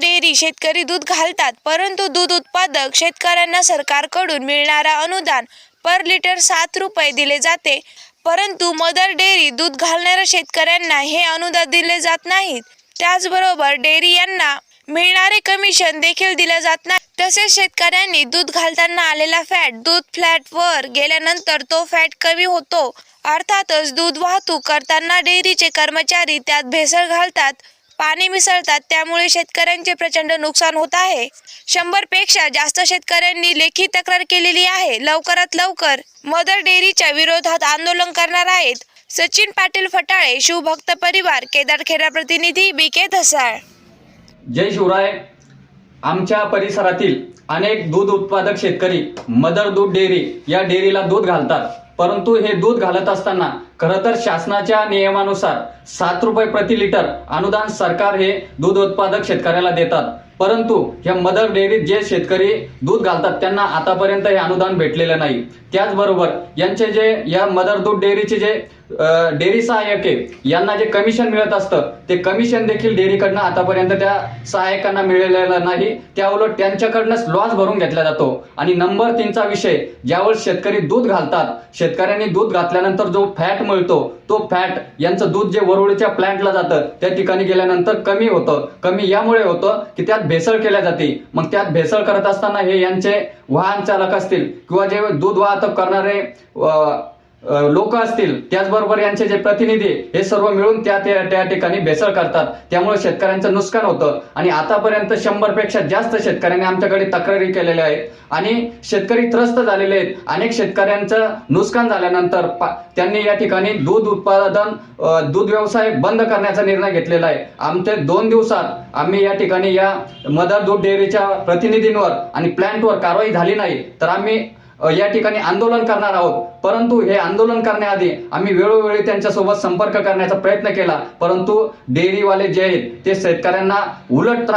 Dairy शेतकरी दूध घालतात परंतु दूध उत्पादक शेतकऱ्यांना सरकारकडून मिळणारा अनुदान पर लिटर सात रुपये दिले जाते. परंतु मदर डेअरी दूध घालणाऱ्या शेतकऱ्यांना हे अनुदान दिले जात नाहीत. त्याचबरोबर डेअरी यांना मिळणारे कमिशन देखील दिले जात नाही. तसेच शेतकऱ्यांनी दूध घालताना आलेला फॅट दूध फ्लॅटवर गेल्यानंतर तो फॅट कमी होतो. अर्थातच दूध वाहतूक करताना डेअरीचे कर्मचारी त्यात भेसळ घालतात. पाणी मिसळतात त्यामुळे शेतकऱ्यांचे प्रचंड नुकसान होत आहे. शंभरपेक्षा जास्त शेतकऱ्यांनी लेखी तक्रार केलेली आहे. लवकरात लवकर मदर डेअरीच्या विरोधात आंदोलन करणार आहेत. सचिन पाटील फटाळे शिवभक्त परिवार केदारखेडा प्रतिनिधी बी के धसाळ. जय शिवराय. आमच्या परिसरातील अनेक दूध उत्पादक शेतकरी मदर दूध डेअरी या डेअरीला दूध घालतात. परंतु हे दूध घालत असताना खरं तर शासनाच्या नियमानुसार सात रुपये प्रति लिटर अनुदान सरकार हे दूध उत्पादक शेतकऱ्याला देतात. परंतु या मदर डेअरीत जे शेतकरी दूध घालतात त्यांना आतापर्यंत हे अनुदान भेटलेलं नाही. त्याचबरोबर यांचे जे या मदर दूध डेअरीचे जे डेअरी सहाय्यके यांना जे कमिशन मिळत असतं ते कमिशन देखील डेअरीकडनं आतापर्यंत त्या सहाय्यकांना मिळालेलं नाही. त्याउलट त्यांच्याकडनंच लॉस भरून घेतला जातो. आणि नंबर तीनचा विषय ज्यावर शेतकरी दूध घालतात शेतकऱ्यांनी दूध घातल्यानंतर जो फॅट मिळतो तो फॅट यांचं दूध जे वरुडीच्या प्लांटला जातं त्या ठिकाणी गेल्यानंतर कमी होतं. कमी यामुळे होतं की त्यात भेसळ केल्या जाते. मग त्यात भेसळ करत असताना हे यांचे वाहन चालक असतील किंवा जे दूध वाहतूक करणारे लोक असतील त्याचबरोबर यांचे जे प्रतिनिधी हे सर्व मिळून त्या त्या त्या ठिकाणी भेसळ करतात. त्यामुळे शेतकऱ्यांचं नुकसान होतं. आणि आतापर्यंत शंभरपेक्षा जास्त शेतकऱ्यांनी आमच्याकडे तक्रारी केलेल्या आहेत. आणि शेतकरी त्रस्त झालेले आहेत. अनेक शेतकऱ्यांचं नुकसान झाल्यानंतर पा- त्यांनी या ठिकाणी दूध उत्पादन दूध व्यवसाय बंद करण्याचा निर्णय घेतलेला आहे. आमचे दोन दिवसात आम्ही या ठिकाणी या मदर दूध डेअरीच्या प्रतिनिधींवर आणि प्लॅन्टवर कारवाई झाली नाही तर आम्ही या ठिकाणी आंदोलन करणार आहोत. परंतु हे आंदोलन करण्याआधी आम्ही वेळोवेळी त्यांच्यासोबत संपर्क करण्याचा प्रयत्न केला. परंतु डेअरीवाले जे आहेत ते शेतकऱ्यांना उलट